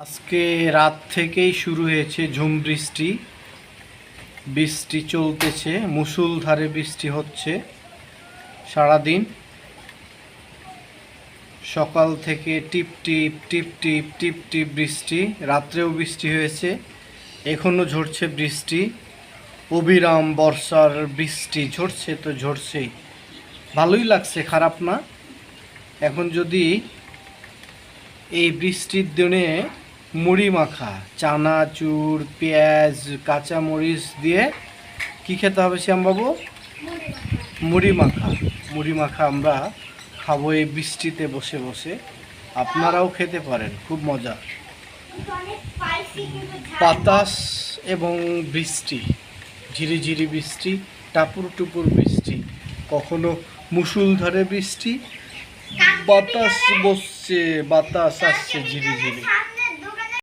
আজকে রাত থেকেই শুরু হয়েছে ঝুম বৃষ্টি। বৃষ্টি চলতেছে মুসুলধারে বৃষ্টি হচ্ছে সারাদিন। সকাল থেকে টিপ টিপ টিপ টিপ টিপ টিপ বৃষ্টি, রাত্রেও বৃষ্টি হয়েছে এখনও ঝরছে বৃষ্টি। অবিরাম বর্ষার বৃষ্টি, ঝরছে তো ঝরছেই। ভালোই লাগছে, খারাপ না? এখন যদি এই বৃষ্টির দিনে মুড়ি মাখা চানাচুর পেঁয়াজ, কাঁচামরিচ দিয়ে কি খেতে হবে শ্যামবাবু? মুড়ি মাখা। মুড়ি মাখা আমরা খাব এই বৃষ্টিতে বসে বসে। আপনারাও খেতে পারেন, খুব মজা। বাতাস এবং বৃষ্টি ঝিরিঝিরি বৃষ্টি, টাপুর টুপুর বৃষ্টি, কখনো মুসুলধারে বৃষ্টি, বাতাস বসছে, বাতাস আসছে ঝিরিঝিরি